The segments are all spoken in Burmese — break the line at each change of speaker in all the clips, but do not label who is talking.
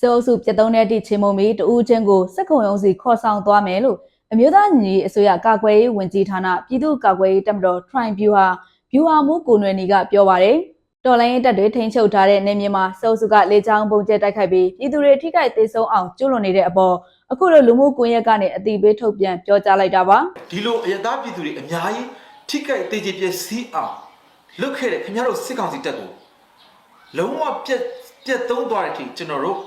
စေအုပ်စုပြတ်သုံးတဲ့တိချင်းမုံမီတဦးချင်းကိုစက်ကုံရုံးစီခေါ်ဆောင်သွားမယ်လို့အမျိုးသားညီညွတ်ရေးအစိုးရကာကွယ်ရေးဝန်ကြီးဌာနပြည်သူ့ကာကွယ်ရေးတပ်မတော် Trine View ဟာဗျူဟာမှုကိုနွယ်နီကပြောပါတယ်တော်လိုင်းရေးတပ်တွေထိန်းချုပ်ထားတဲ့နေမြေမှာစေအုပ်စုကလေကြောင်းပုံကျဲတိုက်ခိုက်ပြီးပြည်သူတွေထိခိုက်ဒေဆုံးအောင်ကျူးလွန်နေတဲ့အပေါ်အခုလိုလူမှုကွန်ရက်ကနေအတိပေးထုတ်ပြန်ပြောကြားလိုက်တာပါ
ဒီလိုအယက်သားပြည်သူတွေအများကြီးထိခိုက်သေးချေပျက်စီးအောင်လုတ်ခဲ့တဲ့ခင်ဗျားတို့စစ်ကောင်စီတပ်ကိုလုံးဝပြက်ပြက်သုံးသွားတဲ့အထိကျွန်တော်တို့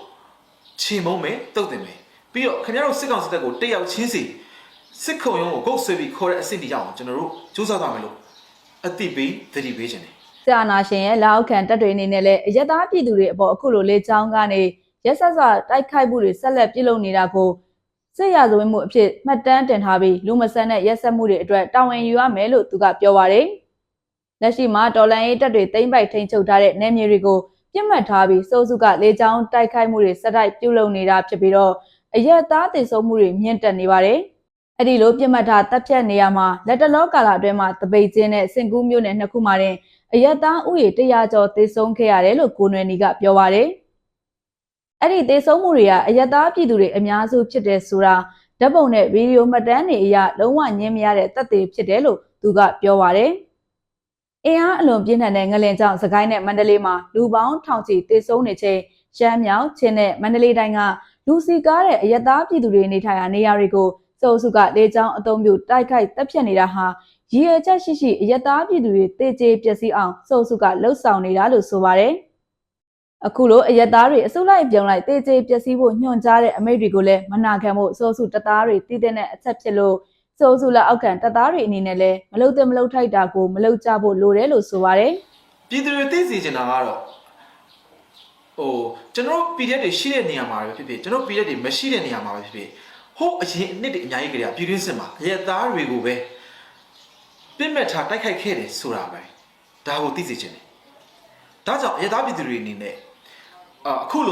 ချေမုံမယ်တုတ်တင်မယ်ပြီးတော့ခင်ဗျားတို့စစ်ကောင်စီတပ်ကိုတက်ရောက်ချင်းစီစစ်ခုံရုံးကိုဂုတ်ဆွေးပြီးခေါ်တဲ့အဆင့်တိရအောင်ကျွန်တော်တို့စူးစမ်းသွားမယ်လို့အတိပေးသတိပေးခြင်းတယ်
ဆရာနာရှင်ရဲ့လက်အောက်ခံတပ်တွေအနေနဲ့လည်းအယက်သားပြည်သူတွေအပေါ်အခုလိုလေကြောင်းကနေရက်ဆက်စွာတိုက်ခိုက်မှုတွေဆက်လက်ပြုလုပ်နေတာကိုစစ်ရာဇဝတ်မှုအဖြစ်မှတ်တမ်းတင်ထားပြီးလူမဆန်တဲ့ရက်ဆက်မှုတွေအတွက်တာဝန်ယူရမယ်လို့သူကပြောပါတယ်။လက်ရှိမှာတော်လန်ရေးတပ်တွေတိမ့်ပိုက်ထိန်ချုပ်ထားတဲ့နယ်မြေတွေကို ပြစ်မှတ်ထားပြီးစိုးစုကလေကြောင်းတိုက်ခိုက်မှုတွေဆက်တိုက်ပြုလုပ်နေတာဖြစ်ပြီးတော့အယက်သားတည်ဆုံမှုတွေမြင့်တက်နေပါတယ်။အဲ့ဒီလိုပြစ်မှတ်ထားတပ်ဖြတ်နေရမှာလက်တလောကာလအတွင်းမှာတပိတ်ချင်းနဲ့စင်ကူးမျိုးနဲ့နှစ်ခုမှတင်အယက်သားဥယေ100ကျော်သေဆုံးခဲ့ရတယ်လို့ကိုနွယ်နီကပြောပါတယ်။အဲ့ဒီသေဆုံးမှုတွေကအယက်သားပြည်သူတွေအများစုဖြစ်တယ်ဆိုတာဓာတ်ပုံနဲ့ဗီဒီယိုမှတ်တမ်းတွေအရလုံးဝညင်းမရတဲ့တပ်တွေဖြစ်တယ်လို့သူကပြောပါတယ်။ အင်အားအလွန်ပြင်းထန်တဲ့ငလင်ကြောင့်စကိုင်းနဲ့မန္တလေးမှာလူပေါင်းထောင်ချီသေဆုံးနေချိန်ရှမ်းမြောက်ချင်းနဲ့မန္တလေးတိုင်းကလူစီကားတဲ့အယက်သားပြည်သူတွေနေထိုင်ရာနေရာတွေကိုစုပ်စုကလေကြောင်းအုံပြုတိုက်ခိုက်တပ်ဖြတ်နေတာဟာရည်ရွယ်ချက်ရှိရှိအယက်သားပြည်သူတွေတေကျေပျက်စီးအောင်စုပ်စုကလှုပ်ဆောင်နေတာလို့ဆိုပါတယ်။အခုလိုအယက်သားတွေအစုလိုက်ပြုံလိုက်တေကျေပျက်စီးဖို့ညွှန်ကြားတဲ့အမိန့်တွေကိုလည်းမနာခံဖို့စုပ်စုတပ်သားတွေတည်တဲ့အချက်ဖြစ်လို့ စုပ်စုလက်အောက်ခံတပ်သားတွေအနေနဲ့လည်းမလုံတဲ့မလုံထိုက်တာကိုမလုံကြဖို့လိုတယ်လို့ဆိုပါတယ်
ပြည်သူတွေသိစေချင်တာကတော့ဟိုကျွန်တော်တို့ PDF တွေရှိတဲ့နေရာမှာပဲဖြစ်ဖြစ်ကျွန်တော်တို့ PDF တွေမရှိတဲ့နေရာမှာပဲဖြစ်ဖြစ်ဟိုအရင်အနှစ်တွေအများကြီးကြတဲ့ပြည်တွင်းစစ်မှာအရသားတွေကိုပဲပြစ်မှတ်ထားတိုက်ခိုက်ခဲ့တယ်ဆိုတာပဲဒါကိုသိစေချင်တယ်ဒါကြောင့်အရသားပြည်သူတွေအနေနဲ့အာအခုလို